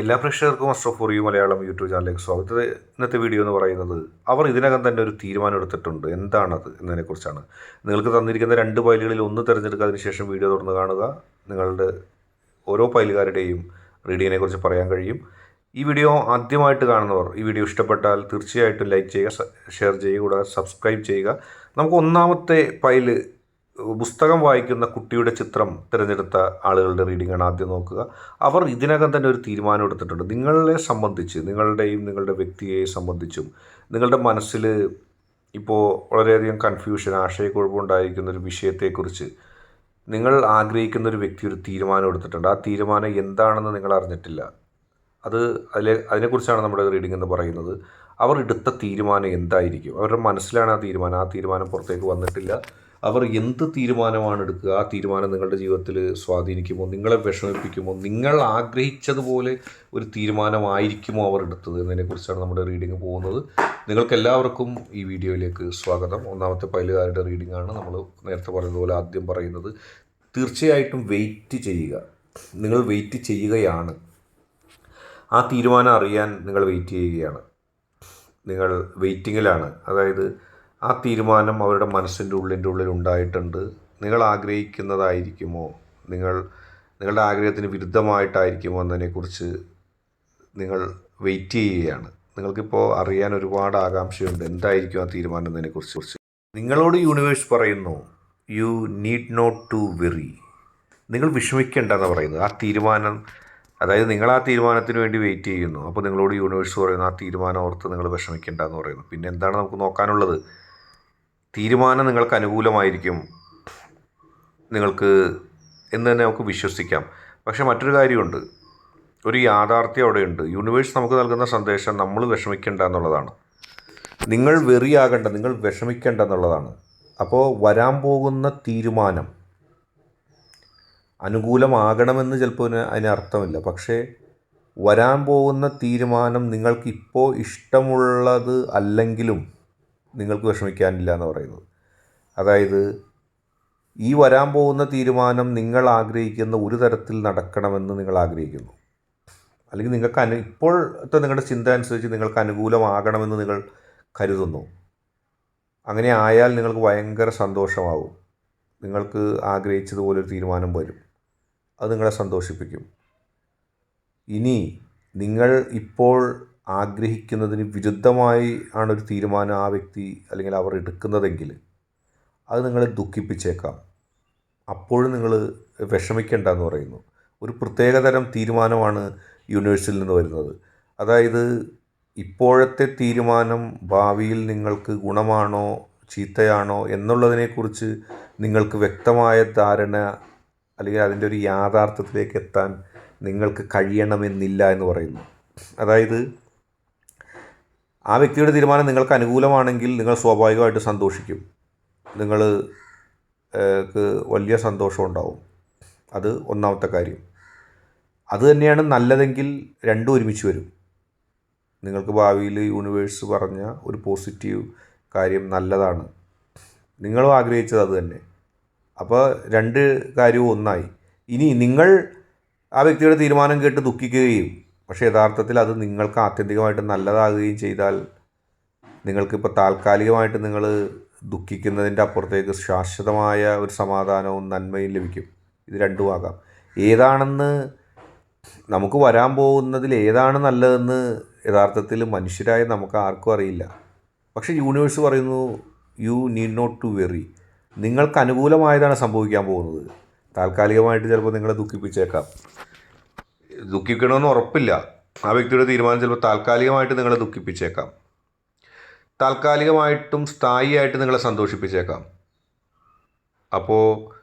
എല്ലാ പ്രേക്ഷകർക്കും astro for you Malayalam YouTube ചാനലിലേക്ക് സ്വാഗതം. ഇന്നത്തെ വീഡിയോ എന്ന് പറയുന്നത് അവർ ഇതിനകം തന്നെ ഒരു തീരുമാനം എടുത്തിട്ടുണ്ട്. എന്താണത് എന്നതിനെക്കുറിച്ചാണ്. നിങ്ങൾക്ക് തന്നിരിക്കുന്ന രണ്ട് പൈലുകളിൽ ഒന്ന് തിരഞ്ഞെടുക്കുക അതിനുശേഷം വീഡിയോ തുറന്ന് കാണുക. നിങ്ങളുടെ ഓരോ പൈലുകാരുടെയും റീഡിങ്ങിനെക്കുറിച്ച് പറയാൻ കഴിയും. ഈ വീഡിയോ ആദ്യമായിട്ട് കാണുന്നവർ ഈ വീഡിയോ ഇഷ്ടപ്പെട്ടാൽ തീർച്ചയായിട്ടും ലൈക്ക് ചെയ്യുക ഷെയർ ചെയ്യുക കൂടാതെ സബ്സ്ക്രൈബ് ചെയ്യുക. നമുക്ക് ഒന്നാമത്തെ ഫയൽ പുസ്തകം വായിക്കുന്ന കുട്ടിയുടെ ചിത്രം തിരഞ്ഞെടുത്ത ആളുകളുടെ റീഡിംഗ് ആണ് ആദ്യം നോക്കുക. അവർ ഇതിനകം തന്നെ ഒരു തീരുമാനം എടുത്തിട്ടുണ്ട്. നിങ്ങളെ സംബന്ധിച്ച് നിങ്ങളുടെയും നിങ്ങളുടെ വ്യക്തിയെ സംബന്ധിച്ചും നിങ്ങളുടെ മനസ്സിൽ ഇപ്പോൾ വളരെയധികം കൺഫ്യൂഷൻ ആശയക്കുഴപ്പമുണ്ടായിരിക്കുന്ന ഒരു വിഷയത്തെക്കുറിച്ച് നിങ്ങൾ ആഗ്രഹിക്കുന്ന ഒരു വ്യക്തി ഒരു തീരുമാനം എടുത്തിട്ടുണ്ട്. ആ തീരുമാനം എന്താണെന്ന് നിങ്ങൾ അറിഞ്ഞിട്ടില്ല. അത് അതിലെ അതിനെക്കുറിച്ചാണ് നമ്മുടെ റീഡിംഗ് എന്ന് പറയുന്നത്. അവർ എടുത്ത തീരുമാനം എന്തായിരിക്കും? അവരുടെ മനസ്സിലാണ് ആ തീരുമാനം. ആ തീരുമാനം പുറത്തേക്ക് വന്നിട്ടില്ല. അവർ എന്ത് തീരുമാനമാണ് എടുക്കുക? ആ തീരുമാനം നിങ്ങളുടെ ജീവിതത്തിൽ സ്വാധീനിക്കുമോ? നിങ്ങളെ വിഷമിപ്പിക്കുമോ? നിങ്ങൾ ആഗ്രഹിച്ചതുപോലെ ഒരു തീരുമാനമായിരിക്കുമോ അവർ എടുത്തത് എന്നതിനെക്കുറിച്ചാണ് നമ്മുടെ റീഡിംഗ് പോകുന്നത്. നിങ്ങൾക്ക് എല്ലാവർക്കും ഈ വീഡിയോയിലേക്ക് സ്വാഗതം. ഒന്നാമത്തെ പൈലുകാരുടെ റീഡിംഗ് ആണ് നമ്മൾ നേരത്തെ പറഞ്ഞതുപോലെ ആദ്യം പറയുന്നത്. തീർച്ചയായിട്ടും വെയിറ്റ് ചെയ്യുക. നിങ്ങൾ വെയിറ്റ് ചെയ്യുകയാണ്. ആ തീരുമാനം അറിയാൻ നിങ്ങൾ വെയിറ്റ് ചെയ്യുകയാണ്. നിങ്ങൾ വെയിറ്റിങ്ങിലാണ് അതായത് ആ തീരുമാനം അവരുടെ മനസ്സിന്റെ ഉള്ളിന്റെ ഉള്ളിൽ ഉണ്ടായിട്ടുണ്ട്. നിങ്ങൾ ആഗ്രഹിക്കുന്നതായിരിക്കുമോ? നിങ്ങൾ നിങ്ങളുടെ ആഗ്രഹത്തിന് വിരുദ്ധമായിട്ടായിരിക്കുമോ എന്നതിനെക്കുറിച്ച് നിങ്ങൾ വെയിറ്റ് ചെയ്യുകയാണ്. നിങ്ങൾക്കിപ്പോൾ അറിയാൻ ഒരുപാട് ആകാംക്ഷയുണ്ട്. എന്തായിരിക്കും ആ തീരുമാനം എന്നതിനെക്കുറിച്ച്? നിങ്ങളോട് യൂണിവേഴ്സ് പറയുന്നു you need not to worry നിങ്ങൾ വിഷമിക്കേണ്ടെന്ന് പറയുന്നത്. ആ തീരുമാനം അതായത് നിങ്ങൾ ആ തീരുമാനത്തിന് വേണ്ടി വെയിറ്റ് ചെയ്യുന്നു. അപ്പോൾ നിങ്ങളോട് യൂണിവേഴ്സ് പറയുന്നു ആ തീരുമാനം ഓർത്ത് നിങ്ങൾ വിഷമിക്കേണ്ട എന്ന് പറയുന്നു. പിന്നെ എന്താണ് നമുക്ക് നോക്കാനുള്ളത്? തീരുമാനം നിങ്ങൾക്ക് അനുകൂലമായിരിക്കും. നിങ്ങൾക്ക് എന്ന് തന്നെ നമുക്ക് വിശ്വസിക്കാം. പക്ഷേ മറ്റൊരു കാര്യമുണ്ട്. ഒരു യാഥാർത്ഥ്യം അവിടെയുണ്ട്. യൂണിവേഴ്സ് നമുക്ക് നൽകുന്ന സന്ദേശം നമ്മൾ വിഷമിക്കേണ്ട എന്നുള്ളതാണ്. നിങ്ങൾ വെറിയാകേണ്ട നിങ്ങൾ വിഷമിക്കേണ്ട എന്നുള്ളതാണ്. അപ്പോൾ വരാൻ പോകുന്ന തീരുമാനം അനുകൂലമാകണമെന്ന് ചിലപ്പോൾ അതിന് അർത്ഥമില്ല. പക്ഷേ വരാൻ പോകുന്ന തീരുമാനം നിങ്ങൾക്കിപ്പോൾ ഇഷ്ടമുള്ളത് അല്ലെങ്കിലും നിങ്ങൾക്ക് വിഷമിക്കാനില്ല എന്ന് പറയുന്നത്. അതായത് ഈ വരാൻ പോകുന്ന തീരുമാനം നിങ്ങൾ ആഗ്രഹിക്കുന്ന ഒരു തരത്തിൽ നടക്കണമെന്ന് നിങ്ങൾ ആഗ്രഹിക്കുന്നു. അല്ലെങ്കിൽ നിങ്ങൾക്ക് അനു ഇപ്പോഴത്തെ നിങ്ങളുടെ ചിന്ത അനുസരിച്ച് നിങ്ങൾക്ക് അനുകൂലമാകണമെന്ന് നിങ്ങൾ കരുതുന്നു. അങ്ങനെ ആയാൽ നിങ്ങൾക്ക് ഭയങ്കര സന്തോഷമാകും നിങ്ങൾക്ക് ആഗ്രഹിച്ചതുപോലെ ഒരു തീരുമാനം വരും. അത് നിങ്ങളെ സന്തോഷിപ്പിക്കും. ഇനി നിങ്ങൾ ഇപ്പോൾ ആഗ്രഹിക്കുന്നതിന് വിരുദ്ധമായി ആണ് ഒരു തീരുമാനം ആ വ്യക്തി അല്ലെങ്കിൽ അവർ എടുക്കുന്നതെങ്കിൽ അത് നിങ്ങളെ ദുഃഖിപ്പിച്ചേക്കാം. അപ്പോഴും നിങ്ങൾ വിഷമിക്കേണ്ട എന്ന് പറയുന്നു. ഒരു പ്രത്യേകതരം തീരുമാനമാണ് യൂണിവേഴ്സിൽ നിന്ന് വരുന്നത്. അതായത് ഇപ്പോഴത്തെ തീരുമാനം ഭാവിയിൽ നിങ്ങൾക്ക് ഗുണമാണോ ചീത്തയാണോ എന്നുള്ളതിനെക്കുറിച്ച് നിങ്ങൾക്ക് വ്യക്തമായ ധാരണ അല്ലെങ്കിൽ അതിന്റെ ഒരു യാഥാർത്ഥ്യത്തിലേക്ക് എത്താൻ നിങ്ങൾക്ക് കഴിയണമെന്നില്ല എന്ന് പറയുന്നു. അതായത് ആ വ്യക്തിയുടെ തീരുമാനം നിങ്ങൾക്ക് അനുകൂലമാണെങ്കിൽ നിങ്ങൾ സ്വാഭാവികമായിട്ട് സന്തോഷിക്കും. നിങ്ങൾ വലിയ സന്തോഷം ഉണ്ടാവും. അത് ഒന്നാമത്തെ കാര്യം. അത് തന്നെയാണ് നല്ലതെങ്കിൽ രണ്ടും ഒരുമിച്ച് വരും. നിങ്ങൾക്ക് ഭാവിയിൽ യൂണിവേഴ്സ് പറഞ്ഞ ഒരു പോസിറ്റീവ് കാര്യം നല്ലതാണ്. നിങ്ങളും ആഗ്രഹിച്ചത് അത് തന്നെ. അപ്പോൾ രണ്ട് കാര്യവും ഒന്നായി. ഇനി നിങ്ങൾ ആ വ്യക്തിയുടെ തീരുമാനം കേട്ട് ദുഃഖിക്കുകയും പക്ഷേ യഥാർത്ഥത്തിൽ അത് നിങ്ങൾക്ക് ആത്യന്തികമായിട്ട് നല്ലതാകുകയും ചെയ്താൽ നിങ്ങൾക്കിപ്പോൾ താൽക്കാലികമായിട്ട് നിങ്ങൾ ദുഃഖിക്കുന്നതിന്റെ അപ്പുറത്തേക്ക് ശാശ്വതമായ ഒരു സമാധാനവും നന്മയും ലഭിക്കും. ഇത് രണ്ടും ആകാം. ഏതാണെന്ന് നമുക്ക് വരാൻ പോകുന്നതിൽ ഏതാണ് നല്ലതെന്ന് യഥാർത്ഥത്തിൽ മനുഷ്യരായ നമുക്ക് ആർക്കും അറിയില്ല. പക്ഷേ യൂണിവേഴ്സ് പറയുന്നു you need not to worry നിങ്ങൾക്ക് അനുകൂലമായതാണ് സംഭവിക്കാൻ പോകുന്നത്. താൽക്കാലികമായിട്ട് ചിലപ്പോൾ നിങ്ങളെ ദുഃഖിപ്പിച്ചേക്കാം. ദുഃഖിക്കണമെന്ന് ഉറപ്പില്ല. ആ വ്യക്തിയുടെ തീരുമാനം ചിലപ്പോൾ താൽക്കാലികമായിട്ട് നിങ്ങളെ ദുഃഖിപ്പിച്ചേക്കാം. താൽക്കാലികമായിട്ടും സ്ഥായിയായിട്ട് നിങ്ങളെ സന്തോഷിപ്പിച്ചേക്കാം. അപ്പോൾ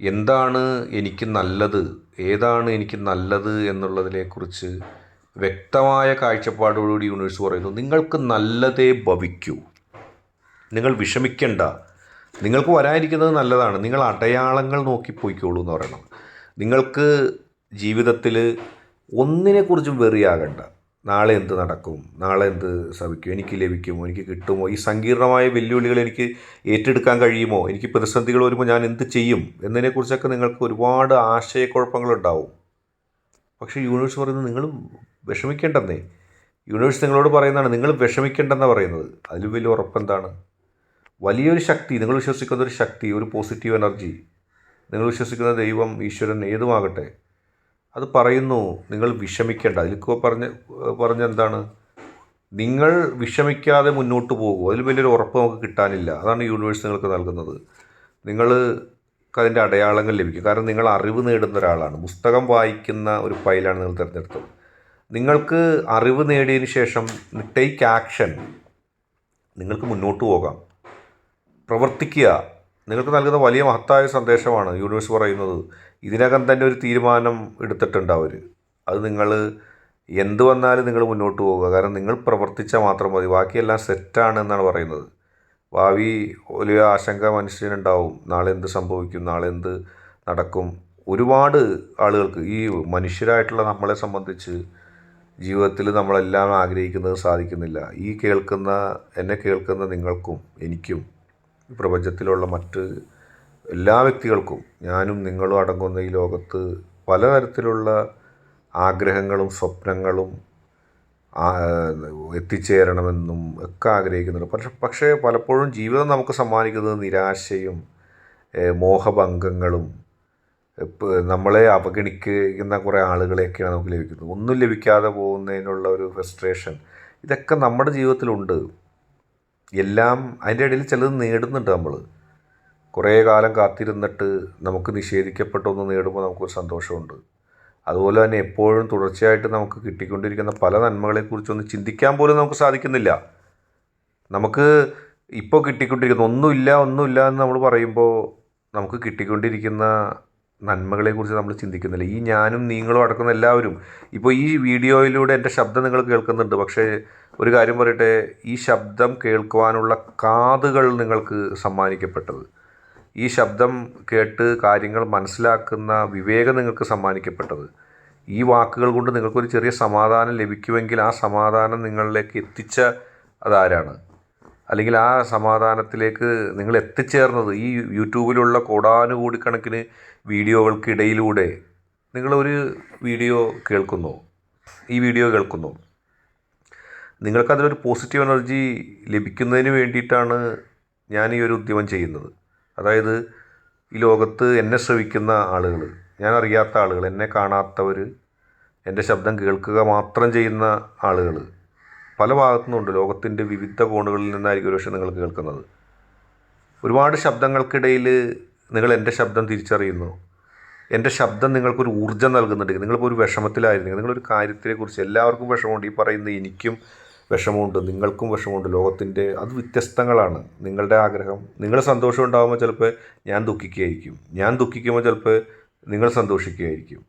എന്താണ് എനിക്ക് നല്ലത്? ഏതാണ് എനിക്ക് നല്ലത് എന്നുള്ളതിനെക്കുറിച്ച് വ്യക്തമായ കാഴ്ചപ്പാടോടുകൂടി യൂണിവേഴ്സ് പറയുന്നു. നിങ്ങൾക്ക് നല്ലതേ ഭവിക്കൂ. നിങ്ങൾ വിഷമിക്കേണ്ട. നിങ്ങൾക്ക് വരാനിരിക്കുന്നത് നല്ലതാണ്. നിങ്ങൾ അടയാളങ്ങൾ നോക്കി പോയിക്കോളൂ എന്ന് പറയണം. നിങ്ങൾക്ക് ജീവിതത്തിൽ ഒന്നിനെക്കുറിച്ചും വെറിയാകണ്ട. നാളെ എന്ത് നടക്കും? നാളെ എന്ത് സഭിക്കും എനിക്ക് ലഭിക്കുമോ? എനിക്ക് കിട്ടുമോ? ഈ സങ്കീർണമായ വെല്ലുവിളികൾ എനിക്ക് ഏറ്റെടുക്കാൻ കഴിയുമോ? എനിക്ക് പ്രതിസന്ധികൾ വരുമ്പോൾ ഞാൻ എന്ത് ചെയ്യും? എന്നതിനെക്കുറിച്ചൊക്കെ നിങ്ങൾക്ക് ഒരുപാട് ആശയക്കുഴപ്പങ്ങളുണ്ടാവും പക്ഷേ യൂണിവേഴ്സ് പറയുന്നത് നിങ്ങൾ വിഷമിക്കേണ്ടെന്നേ. യൂണിവേഴ്സ് നിങ്ങളോട് പറയുന്നതാണ് നിങ്ങൾ വിഷമിക്കേണ്ടെന്നാണ് പറയുന്നത്. അതിൽ വലിയ ഉറപ്പെന്താണ് വലിയൊരു ശക്തി നിങ്ങൾ വിശ്വസിക്കുന്ന ഒരു ശക്തി ഒരു പോസിറ്റീവ് എനർജി. നിങ്ങൾ വിശ്വസിക്കുന്ന ദൈവം ഈശ്വരൻ ഏതുമാകട്ടെ അത് പറയുന്നു നിങ്ങൾ വിഷമിക്കേണ്ട. അതിലിപ്പോൾ പറഞ്ഞ പറഞ്ഞ എന്താണ്? നിങ്ങൾ വിഷമിക്കാതെ മുന്നോട്ട് പോകും. അതിൽ വലിയൊരു ഉറപ്പ് നമുക്ക് കിട്ടാനില്ല. അതാണ് യൂണിവേഴ്സ് നിങ്ങൾക്ക് നൽകുന്നത്. നിങ്ങൾ അതിന്റെ അടയാളങ്ങൾ ലഭിക്കും. കാരണം നിങ്ങൾ അറിവ് നേടുന്ന ഒരാളാണ്. പുസ്തകം വായിക്കുന്ന ഒരു ഫയലാണ് നിങ്ങൾ തിരഞ്ഞെടുത്തത്. നിങ്ങൾക്ക് അറിവ് നേടിയതിന് ശേഷം ടേക്ക് ആക്ഷൻ. നിങ്ങൾക്ക് മുന്നോട്ട് പോകാം. പ്രവർത്തിക്കുക. നിങ്ങൾക്ക് നൽകുന്ന വലിയ മഹത്തായ സന്ദേശമാണ് യൂണിവേഴ്സ് പറയുന്നത്. ഇതിനകം തന്നെ ഒരു തീരുമാനം എടുത്തിട്ടുണ്ട് അവർ അത് നിങ്ങൾ എന്ത് വന്നാലും നിങ്ങൾ മുന്നോട്ട് പോകുക കാരണം നിങ്ങൾ പ്രവർത്തിച്ചാൽ മാത്രം മതി. ബാക്കിയെല്ലാം സെറ്റാണ് എന്നാണ് പറയുന്നത്. ഭാവി വലിയ ആശങ്ക മനുഷ്യനുണ്ടാവും. നാളെ എന്ത് സംഭവിക്കും നാളെ എന്ത് നടക്കും. ഒരുപാട് ആളുകൾക്ക് ഈ മനുഷ്യരായിട്ടുള്ള നമ്മളെ സംബന്ധിച്ച് ജീവിതത്തിൽ നമ്മളെല്ലാം ആഗ്രഹിക്കുന്നത് സാധിക്കുന്നില്ല. ഈ കേൾക്കുന്ന എന്നെ കേൾക്കുന്ന നിങ്ങൾക്കും എനിക്കും പ്രപഞ്ചത്തിലുള്ള മറ്റ് എല്ലാ വ്യക്തികൾക്കും ഞാനും നിങ്ങളും അടങ്ങുന്ന ഈ ലോകത്ത് പലതരത്തിലുള്ള ആഗ്രഹങ്ങളും സ്വപ്നങ്ങളും എത്തിച്ചേരണമെന്നും ഒക്കെ ആഗ്രഹിക്കുന്നുണ്ട്. പക്ഷെ പക്ഷേ പലപ്പോഴും ജീവിതം നമുക്ക് സമ്മാനിക്കുന്നത് നിരാശയും മോഹഭംഗങ്ങളും നമ്മളെ അവഗണിക്കുന്ന കുറേ ആളുകളെയൊക്കെയാണ് നമുക്ക് ലഭിക്കുന്നത്. ഒന്നും ലഭിക്കാതെ പോകുന്നതിനുള്ള ഒരു ഫ്രസ്ട്രേഷൻ ഇതൊക്കെ നമ്മുടെ ജീവിതത്തിലുണ്ട്. എല്ലാം അതിന്റെ ഇടയിൽ ചിലത് നേടുന്നുണ്ട് നമ്മൾ കുറേ കാലം കാത്തിരുന്നിട്ട് നമുക്ക് നിഷേധിക്കപ്പെട്ട ഒന്ന് നേടുമ്പോൾ നമുക്കൊരു സന്തോഷമുണ്ട്. അതുപോലെ തന്നെ എപ്പോഴും തുടർച്ചയായിട്ട് നമുക്ക് കിട്ടിക്കൊണ്ടിരിക്കുന്ന പല നന്മകളെക്കുറിച്ചൊന്നും ചിന്തിക്കാൻ പോലും നമുക്ക് സാധിക്കുന്നില്ല. നമുക്ക് ഇപ്പോൾ കിട്ടിക്കൊണ്ടിരിക്കുന്ന ഒന്നുമില്ല ഒന്നുമില്ല എന്ന് നമ്മൾ പറയുമ്പോൾ നമുക്ക് കിട്ടിക്കൊണ്ടിരിക്കുന്ന നന്മകളെക്കുറിച്ച് നമ്മൾ ചിന്തിക്കുന്നില്ല. ഈ ഞാനും നിങ്ങളും അടക്കുന്ന എല്ലാവരും ഇപ്പോൾ ഈ വീഡിയോയിലൂടെ എന്റെ ശബ്ദം നിങ്ങൾ കേൾക്കുന്നുണ്ട്. പക്ഷേ ഒരു കാര്യം പറയട്ടെ ഈ ശബ്ദം കേൾക്കുവാനുള്ള കാതുകൾ നിങ്ങൾക്ക് സമ്മാനിക്കപ്പെട്ടത്. ഈ ശബ്ദം കേട്ട് കാര്യങ്ങൾ മനസ്സിലാക്കുന്ന വിവേകം നിങ്ങൾക്ക് സമ്മാനിക്കപ്പെട്ടത്. ഈ വാക്കുകൾ കൊണ്ട് നിങ്ങൾക്കൊരു ചെറിയ സമാധാനം ലഭിക്കുമെങ്കിൽ ആ സമാധാനം നിങ്ങളിലേക്ക് എത്തിച്ച അതാരാണ്? അല്ലെങ്കിൽ ആ സമാധാനത്തിലേക്ക് നിങ്ങൾ എത്തിച്ചേർന്നത് ഈ യൂട്യൂബിലുള്ള കോടാനുകൂടിക്കണക്കിന് വീഡിയോകൾക്കിടയിലൂടെ നിങ്ങളൊരു വീഡിയോ കേൾക്കുന്നു? ഈ വീഡിയോ കേൾക്കുന്നു? നിങ്ങൾക്കതിലൊരു പോസിറ്റീവ് എനർജി ലഭിക്കുന്നതിന് വേണ്ടിയിട്ടാണ് ഞാൻ ഈ ഒരു ഉദ്യമം ചെയ്യുന്നത്. അതായത് ഈ ലോകത്ത് എന്നെ ശ്രവിക്കുന്ന ആളുകൾ ഞാൻ അറിയാത്ത ആളുകൾ എന്നെ കാണാത്തവർ എന്റെ ശബ്ദം കേൾക്കുക മാത്രം ചെയ്യുന്ന ആളുകൾ പല ഭാഗത്തുനിന്നുണ്ട്. ലോകത്തിന്റെ വിവിധ കോണുകളിൽ നിന്നായിരിക്കും ഒരുപക്ഷെ നിങ്ങൾ കേൾക്കുന്നത്. ഒരുപാട് ശബ്ദങ്ങൾക്കിടയിൽ നിങ്ങൾ എന്റെ ശബ്ദം തിരിച്ചറിയുന്നു. എന്റെ ശബ്ദം നിങ്ങൾക്കൊരു ഊർജം നൽകുന്നുണ്ടെങ്കിൽ നിങ്ങളിപ്പോൾ ഒരു വിഷമത്തിലായിരുന്നെങ്കിൽ നിങ്ങളൊരു കാര്യത്തെക്കുറിച്ച് എല്ലാവർക്കും വിഷമമുണ്ട്. ഈ പറയുന്ന എനിക്കും വിഷമമുണ്ട് നിങ്ങൾക്കും വിഷമമുണ്ട് ലോകത്തിന്റെ അത് വ്യത്യസ്തങ്ങളാണ്. നിങ്ങളുടെ ആഗ്രഹം നിങ്ങൾ സന്തോഷം ഉണ്ടാകുമ്പോൾ ചിലപ്പോൾ ഞാൻ ദുഃഖിക്കുകയായിരിക്കും. ഞാൻ ദുഃഖിക്കുമ്പോൾ ചിലപ്പോൾ നിങ്ങൾ സന്തോഷിക്കുകയായിരിക്കും.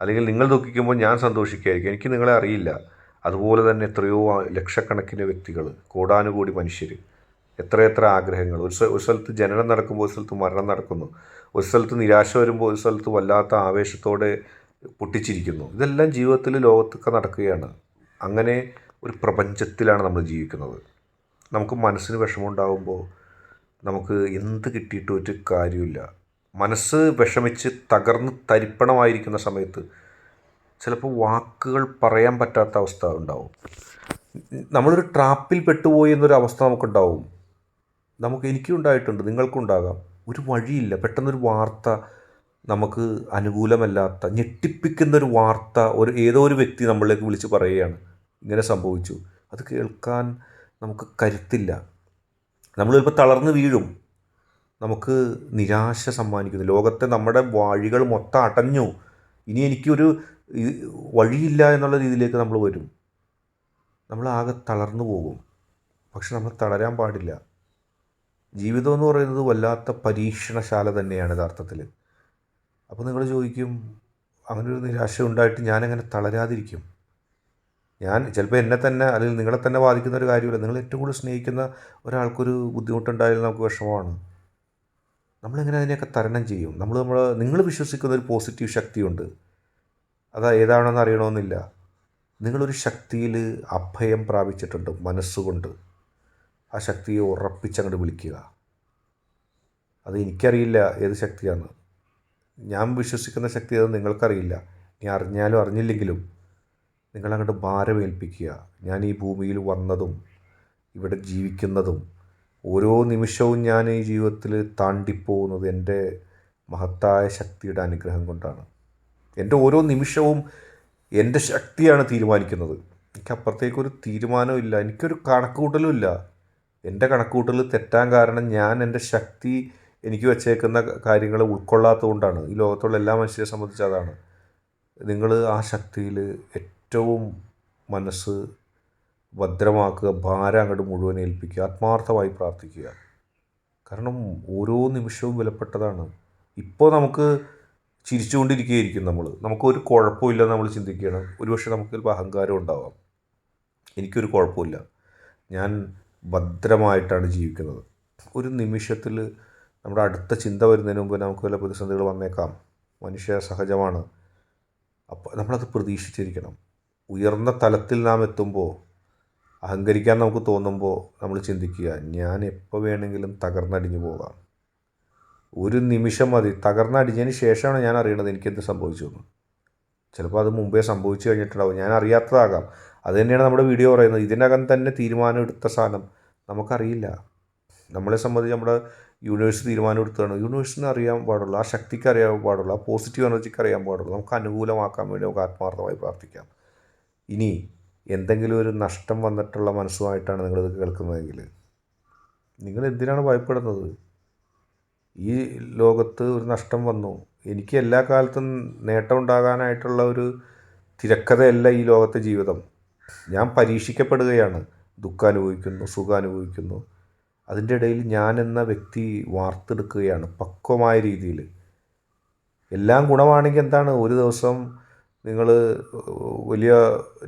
അല്ലെങ്കിൽ നിങ്ങൾ ദുഃഖിക്കുമ്പോൾ ഞാൻ സന്തോഷിക്കുകയായിരിക്കും. എനിക്ക് നിങ്ങളെ അറിയില്ല. അതുപോലെ തന്നെ എത്രയോ ലക്ഷക്കണക്കിന് വ്യക്തികൾ കോടാനുകൂടി മനുഷ്യർ എത്രയെത്ര ആഗ്രഹങ്ങൾ. ഒരു ഒരു സ്ഥലത്ത് ജനനം നടക്കുമ്പോൾ ഒരു സ്ഥലത്ത് മരണം നടക്കുന്നു. ഒരു സ്ഥലത്ത് നിരാശ വരുമ്പോൾ ഒരു സ്ഥലത്ത് വല്ലാത്ത ആവേശത്തോടെ പൊട്ടിച്ചിരിക്കുന്നു. ഇതെല്ലാം ജീവിതത്തിൽ ലോകത്തൊക്കെ നടക്കുകയാണ്. അങ്ങനെ ഒരു പ്രപഞ്ചത്തിലാണ് നമ്മൾ ജീവിക്കുന്നത്. നമുക്ക് മനസ്സിന് വിഷമമുണ്ടാകുമ്പോൾ നമുക്ക് എന്ത് കിട്ടിയിട്ട് ഒരു കാര്യമില്ല മനസ്സ് വിഷമിച്ച് തകർന്ന് തരിപ്പണമായിരിക്കുന്ന സമയത്ത് ചിലപ്പോൾ വാക്കുകൾ പറയാൻ പറ്റാത്ത അവസ്ഥ ഉണ്ടാവും. നമ്മളൊരു ട്രാപ്പിൽ പെട്ടുപോയി എന്നൊരു അവസ്ഥ നമുക്കുണ്ടാവും. നമുക്ക് എനിക്കും ഉണ്ടായിട്ടുണ്ട് നിങ്ങൾക്കും ഉണ്ടാകാം. ഒരു വഴിയില്ല. പെട്ടെന്നൊരു വാർത്ത നമുക്ക് അനുകൂലമല്ലാത്ത ഞെട്ടിപ്പിക്കുന്നൊരു വാർത്ത ഒരു ഏതോ ഒരു വ്യക്തി നമ്മളിലേക്ക് വിളിച്ച് പറയുകയാണ്. ഇങ്ങനെ സംഭവിച്ചു. അത് കേൾക്കാൻ നമുക്ക് കരുത്തില്ല. നമ്മൾ ചിലപ്പോൾ തളർന്ന് വീഴും. നമുക്ക് നിരാശ സമ്മാനിക്കുന്നു. ലോകത്തെ നമ്മുടെ വഴികൾ മൊത്തം അടഞ്ഞു. ഇനി എനിക്കൊരു വഴിയില്ല എന്നുള്ള രീതിയിലേക്ക് നമ്മൾ വരും. നമ്മൾ ആകെ തളർന്നു പോകും. പക്ഷെ നമ്മൾ തളരാൻ പാടില്ല. ജീവിതം എന്ന് പറയുന്നത് വല്ലാത്ത പരീക്ഷണശാല തന്നെയാണ് യഥാർത്ഥത്തിൽ. അപ്പോൾ നിങ്ങൾ ചോദിക്കും അങ്ങനെ ഒരു നിരാശ ഉണ്ടായിട്ട് ഞാനെങ്ങനെ തളരാതിരിക്കും. ഞാൻ ചിലപ്പോൾ എന്നെ തന്നെ അല്ലെങ്കിൽ നിങ്ങളെ തന്നെ ബാധിക്കുന്ന ഒരു കാര്യമില്ല. നിങ്ങൾ ഏറ്റവും കൂടുതൽ സ്നേഹിക്കുന്ന ഒരാൾക്കൊരു ബുദ്ധിമുട്ടുണ്ടായാലും നമുക്ക് വിഷമമാണ്. നമ്മളെങ്ങനെ അതിനെയൊക്കെ തരണം ചെയ്യും? നമ്മൾ നമ്മൾ നിങ്ങൾ വിശ്വസിക്കുന്ന ഒരു പോസിറ്റീവ് ശക്തിയുണ്ട്. അത് ഏതാണെന്ന് അറിയണമെന്നില്ല. നിങ്ങളൊരു ശക്തിയിൽ അഭയം പ്രാപിച്ചിട്ടുണ്ട് മനസ്സുകൊണ്ട്. ആ ശക്തിയെ ഉറപ്പിച്ചങ്ങോട്ട് വിളിക്കുക. അത് എനിക്കറിയില്ല ഏത് ശക്തിയാണ് ഞാൻ വിശ്വസിക്കുന്ന ശക്തി അത് നിങ്ങൾക്കറിയില്ല. നീ അറിഞ്ഞാലും അറിഞ്ഞില്ലെങ്കിലും നിങ്ങളങ്ങോട്ട് ഭാരമേൽപ്പിക്കുക. ഞാൻ ഈ ഭൂമിയിൽ വന്നതും ഇവിടെ ജീവിക്കുന്നതും ഓരോ നിമിഷവും ഞാൻ ഈ ജീവിതത്തിൽ താണ്ടിപ്പോകുന്നത് എന്റെ മഹത്തായ ശക്തിയുടെ അനുഗ്രഹം കൊണ്ടാണ്. എന്റെ ഓരോ നിമിഷവും എന്റെ ശക്തിയാണ് തീരുമാനിക്കുന്നത്. എനിക്കപ്പുറത്തേക്കൊരു തീരുമാനവും ഇല്ല. എനിക്കൊരു കണക്കുകൂട്ടലും ഇല്ല. എന്റെ കണക്കുകൂട്ടൽ തെറ്റാൻ കാരണം ഞാൻ എന്റെ ശക്തി എനിക്ക് വെച്ചേക്കുന്ന കാര്യങ്ങൾ ഉൾക്കൊള്ളാത്തത് കൊണ്ടാണ് ഈ ലോകത്തുള്ള എല്ലാ മനുഷ്യരെ സംബന്ധിച്ച് അതാണ്. നിങ്ങൾ ആ ശക്തിയിൽ ഏറ്റവും മനസ്സ് ഭദ്രമാക്കുക ഭാരം അങ്ങോട്ട് മുഴുവൻ ഏൽപ്പിക്കുക ആത്മാർത്ഥമായി പ്രാർത്ഥിക്കുക. കാരണം ഓരോ നിമിഷവും വിലപ്പെട്ടതാണ്. ഇപ്പോൾ നമുക്ക് ചിരിച്ചുകൊണ്ടിരിക്കുകയായിരിക്കും നമ്മൾ. നമുക്കൊരു കുഴപ്പമില്ല നമ്മൾ ചിന്തിക്കുകയാണ്. ഒരുപക്ഷെ നമുക്ക് ചിലപ്പോൾ അഹങ്കാരം ഉണ്ടാവാം. എനിക്കൊരു കുഴപ്പമില്ല. ഞാൻ ഭദ്രമായിട്ടാണ് ജീവിക്കുന്നത്. ഒരു നിമിഷത്തിൽ നമ്മുടെ അടുത്ത ചിന്ത വരുന്നതിന് മുമ്പ് നമുക്ക് വല്ല പ്രതിസന്ധികൾ വന്നേക്കാം. മനുഷ്യ സഹജമാണ്. അപ്പോൾ നമ്മളത് പ്രതീക്ഷിച്ചിരിക്കണം. ഉയർന്ന തലത്തിൽ നാം എത്തുമ്പോൾ അഹങ്കരിക്കാൻ നമുക്ക് തോന്നുമ്പോൾ നമ്മൾ ചിന്തിക്കുക ഞാൻ എപ്പോൾ വേണമെങ്കിലും തകർന്നടിഞ്ഞു പോകാം. ഒരു നിമിഷം മതി. തകർന്നടിഞ്ഞതിന് ശേഷമാണ് ഞാൻ അറിയണത് എനിക്കെന്ത് സംഭവിച്ചു എന്ന്. ചിലപ്പോൾ അത് മുമ്പേ സംഭവിച്ചു കഴിഞ്ഞിട്ടുണ്ടാവും. ഞാൻ അറിയാത്തതാകാം. അത് തന്നെയാണ് നമ്മുടെ വീഡിയോ പറയുന്നത്. ഇതിനകം തന്നെ തീരുമാനം എടുത്ത സാധനം നമുക്കറിയില്ല. നമ്മളെ സംബന്ധിച്ച് നമ്മുടെ യൂണിവേഴ്സ് തീരുമാനം എടുത്തതാണ്. യൂണിവേഴ്സിന് അറിയാൻ പാടുള്ളൂ ആ ശക്തിക്ക് അറിയാൻ പാടുള്ളൂ ആ പോസിറ്റീവ് എനർജിക്ക് അറിയാൻ പാടുള്ളൂ നമുക്ക് അനുകൂലമാക്കാൻ വേണ്ടി നമുക്ക് ആത്മാർത്ഥമായി പ്രാർത്ഥിക്കാം. ഇനി എന്തെങ്കിലും ഒരു നഷ്ടം വന്നിട്ടുള്ള മനസ്സുമായിട്ടാണ് നിങ്ങളിത് കേൾക്കുന്നതെങ്കിൽ നിങ്ങൾ എന്തിനാണ് ഭയപ്പെടുന്നത്? ഈ ലോകത്ത് ഒരു നഷ്ടം വന്നു. എനിക്ക് എല്ലാ കാലത്തും നേട്ടം ഉണ്ടാകാനായിട്ടുള്ള ഒരു തിരക്കഥയല്ല ഈ ലോകത്തെ ജീവിതം. ഞാൻ പരീക്ഷിക്കപ്പെടുകയാണ്. ദുഃഖാനുഭവിക്കുന്നു സുഖാനുഭവിക്കുന്നു അതിന്റെ ഇടയിൽ ഞാൻ എന്ന വ്യക്തി വാർത്തെടുക്കുകയാണ് പക്വമായ രീതിയിൽ. എല്ലാം ഗുണമാണെങ്കിൽ എന്താണ്? ഒരു ദിവസം നിങ്ങൾ വലിയ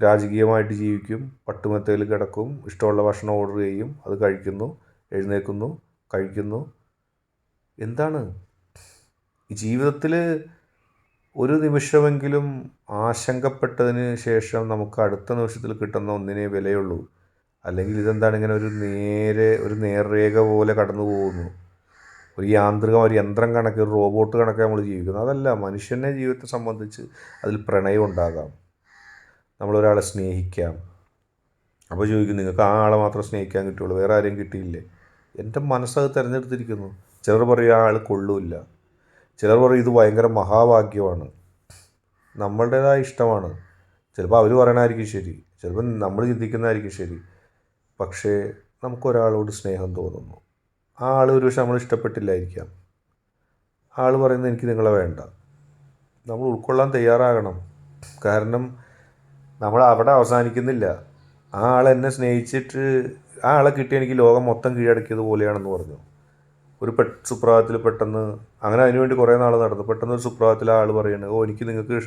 രാജകീയമായിട്ട് ജീവിക്കും പട്ടുമെത്തയിൽ കിടക്കും ഇഷ്ടമുള്ള ഭക്ഷണം ഓർഡർ ചെയ്യും അത് കഴിക്കുന്നു എഴുന്നേൽക്കുന്നു കഴിക്കുന്നു. എന്താണ്? ജീവിതത്തിൽ ഒരു നിമിഷമെങ്കിലും ആശങ്കപ്പെട്ടതിന് ശേഷം നമുക്ക് അടുത്ത നിമിഷത്തിൽ കിട്ടുന്ന ഒന്നിനേ വിലയുള്ളൂ. അല്ലെങ്കിൽ ഇതെന്താണ് ഇങ്ങനെ ഒരു നേരെ ഒരു നേർരേഖ പോലെ കടന്നു പോകുന്നു ഒരു യാന്ത്രികം ഒരു യന്ത്രം കണക്ക് ഒരു റോബോട്ട് കണക്ക് നമ്മൾ ജീവിക്കുന്നത്. അതല്ല മനുഷ്യനെ ജീവിതത്തെ സംബന്ധിച്ച് അതിൽ പ്രണയം ഉണ്ടാകാം. നമ്മളൊരാളെ സ്നേഹിക്കാം. അപ്പോൾ ചോദിക്കും നിങ്ങൾക്ക് ആ ആളെ മാത്രം സ്നേഹിക്കാൻ കിട്ടുള്ളൂ വേറെ ആരെയും കിട്ടിയില്ലേ? എന്റെ മനസ്സത് തിരഞ്ഞെടുത്തിരിക്കുന്നു. ചിലർ പറയും ആ ആൾ കൊള്ളൂല്ല. ചിലർ പറയും ഇത് ഭയങ്കര മഹാഭാഗ്യമാണ്. നമ്മളുടേതായ ഇഷ്ടമാണ്. ചിലപ്പോൾ അവർ പറയണമായിരിക്കും ശരി. ചിലപ്പോൾ നമ്മൾ ചിന്തിക്കുന്നതായിരിക്കും ശരി. പക്ഷേ നമുക്കൊരാളോട് സ്നേഹം തോന്നുന്നു. ആ ആൾ ഒരു പക്ഷെ നമ്മൾ ഇഷ്ടപ്പെട്ടില്ലായിരിക്കാം. ആൾ പറയുന്നത് എനിക്ക് നിങ്ങളെ വേണ്ട. നമ്മൾ ഉൾക്കൊള്ളാൻ തയ്യാറാകണം. കാരണം നമ്മൾ അവിടെ അവസാനിക്കുന്നില്ല. ആ ആൾ എന്നെ സ്നേഹിച്ചിട്ട് ആ ആളെ കിട്ടി എനിക്ക് ലോകം മൊത്തം കീഴടക്കിയത് പോലെയാണെന്ന് പറഞ്ഞു. ഒരു പെ സുപ്രഭാതത്തിൽ പെട്ടെന്ന് അങ്ങനെ അതിനുവേണ്ടി കുറേ നാൾ നടന്നു. പെട്ടെന്ന് ഒരു സുപ്രഭാതത്തിൽ ആൾ പറയുന്നത് ഓ എനിക്ക് നിങ്ങൾക്ക്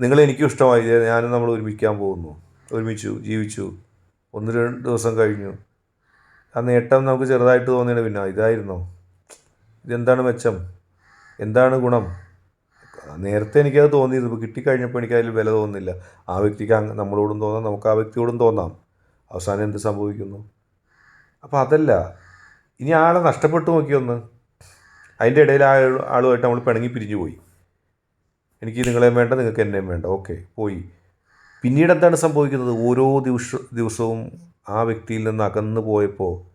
നിങ്ങൾ എനിക്കും ഇഷ്ടമായി. ഞാനും നമ്മൾ ഒരുമിക്കാൻ പോകുന്നു. ഒരുമിച്ചു ജീവിച്ചു. ഒന്ന് രണ്ട് ദിവസം കഴിഞ്ഞു. ആ നേട്ടം നമുക്ക് ചെറുതായിട്ട് തോന്നിയാണ് പിന്നെ ഇതായിരുന്നോ. ഇതെന്താണ് മെച്ചം? എന്താണ് ഗുണം? നേരത്തെ എനിക്കത് തോന്നിയത് ഇപ്പോൾ കിട്ടിക്കഴിഞ്ഞപ്പോൾ എനിക്ക് അതിൽ വില തോന്നുന്നില്ല. ആ വ്യക്തിക്ക് നമ്മളോടും തോന്നാം. നമുക്ക് ആ വ്യക്തിയോടും തോന്നാം. അവസാനം എന്ത് സംഭവിക്കുന്നു? അപ്പോൾ അതല്ല. ഇനി ആളെ നഷ്ടപ്പെട്ടു നോക്കിയൊന്ന് അതിന്റെ ഇടയിൽ ആ ആൾ ആളുമായിട്ട് നമ്മൾ പിണങ്ങി പിരിഞ്ഞു പോയി. എനിക്ക് നിങ്ങളെയും വേണ്ട നിങ്ങൾക്ക് എന്നെയും വേണ്ട. ഓക്കെ പോയി. പിന്നീട് എന്താണ് സംഭവിക്കുന്നത്? ഓരോ ദിവസ ദിവസവും ആ വ്യക്തിയിൽ നിന്ന് അകന്നു പോയപ്പോൾ